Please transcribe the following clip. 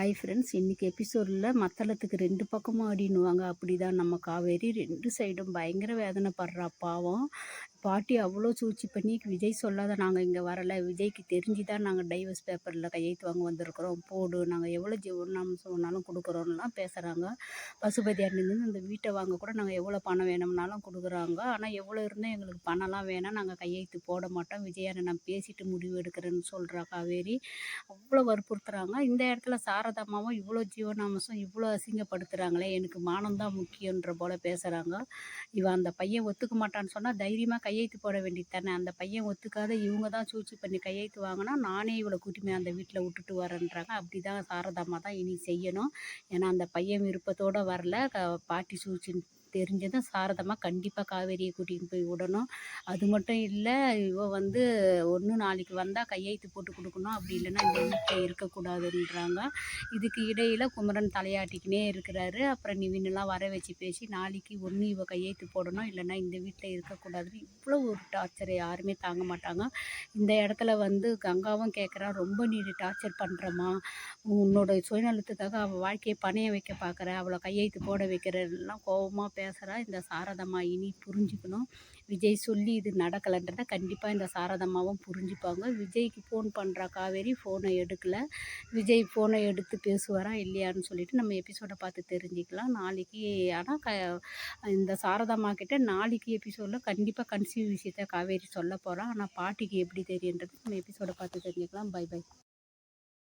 Hi friends இன்றைக்கி எபிசோடில் மத்தளத்துக்கு ரெண்டு பக்கமும் ஆடினுவாங்க. அப்படி தான் நம்ம காவேரி ரெண்டு சைடும் பயங்கர வேதனை படுறா பாவம். பாட்டி அவ்வளோ சூழ்ச்சி பண்ணி விஜய் சொல்லாத நாங்கள் இங்கே வரலை. விஜய்க்கு தெரிஞ்சு தான் நாங்கள் டைவர்ஸ் பேப்பரில் கையெழுத்து வாங்க வந்திருக்கிறோம். போடு நாங்கள் எவ்வளோ ஜீவனம் சொன்னாலும் கொடுக்குறோம்லாம் பேசுகிறாங்க பசுபதி அண்ணன் இந்த வீட்டை வாங்க கூட நாங்கள் எவ்வளோ பணம் வேணும்னாலும் கொடுக்குறாங்க. ஆனால் எவ்வளோ இருந்தால் எங்களுக்கு பணம்லாம் வேணாம். நாங்கள் கையெழுத்து போட மாட்டோம். விஜய் அண்ணன் நான் பேசிட்டு முடிவு எடுக்கிறேன்னு சொல்கிறா காவேரி. அவ்வளோ வற்புறுத்துகிறாங்க இந்த இடத்துல சாரதாமாவும் இவ்வளோ ஜீவனாம்சம் இவ்வளோ அசிங்கப்படுத்துகிறாங்களே எனக்கு மானம் தான் முக்கியன்ற போல் பேசுகிறாங்க இவன் அந்த பையன் ஒத்துக்க மாட்டான்னு சொன்னால் தைரியமாக கையெழுத்து போட வேண்டியது தானே. அந்த பையன் ஒத்துக்காத இவங்க தான் சூழ்ச்சி பண்ணி கையெழுத்து வாங்கினா நானே இவளை கூட்டிமே அந்த வீட்டில் விட்டுட்டு வரேன்றாங்க. அப்படி தான் சாரதாம்மா தான் இனி செய்யணும். ஏன்னா அந்த பையன் விருப்பத்தோடு வரல. பாட்டி சூழ்ச்சின்னு தெரிஞ்சதும் சாரதமாக கண்டிப்பாக காவேரியை கூட்டிகிட்டு போய் விடணும். அது மட்டும் இல்லை இவ வந்து ஒன்று நாளைக்கு வந்தால் கையெழுத்து போட்டு கொடுக்கணும். அப்படி இல்லைன்னா இந்த வீட்டில் இருக்கக்கூடாதுன்றாங்க. இதுக்கு இடையில் குமரன் தலையாட்டிக்கினே இருக்கிறாரு. அப்புறம் நிவின்லாம் வர வச்சு பேசி நாளைக்கு ஒன்று இவ கையெழுத்து போடணும். இல்லைன்னா இந்த வீட்டில் இருக்கக்கூடாதுன்னு இவ்வளோ ஒரு டார்ச்சரை யாருமே தாங்க மாட்டாங்க. இந்த இடத்துல வந்து கங்காவும் கேட்குறா ரொம்ப நீ டார்ச்சர் பண்ணுறம்மா உன்னோட சுயநலத்துக்காக அவள் வாழ்க்கையை பணைய வைக்க பார்க்குற அவளை கையெழுத்து போட வைக்கிறலாம் கோபமாக பேசுகிறா இந்த சாரதம்மா இனி புரிஞ்சுக்கணும். விஜய் சொல்லி இது நடக்கலைன்றத கண்டிப்பாக இந்த சாரதம்மாவும் புரிஞ்சுப்பாங்க. விஜய்க்கு ஃபோன் பண்ணுறா காவேரி ஃபோனை எடுக்கலை. விஜய் ஃபோனை எடுத்து பேசுவாரா இல்லையான்னு சொல்லிட்டு நம்ம எபிசோடை பார்த்து தெரிஞ்சுக்கலாம். நாளைக்கு ஆனால் க இந்த சாரதம்மா கிட்டே நாளைக்கு எபிசோடில் கண்டிப்பாக கன்சீவ் விஷயத்த காவேரி சொல்ல போகிறான் ஆனால் பாட்டிக்கு எப்படி தெரியுன்றது நம்ம எபிசோடை பார்த்து தெரிஞ்சுக்கலாம். By by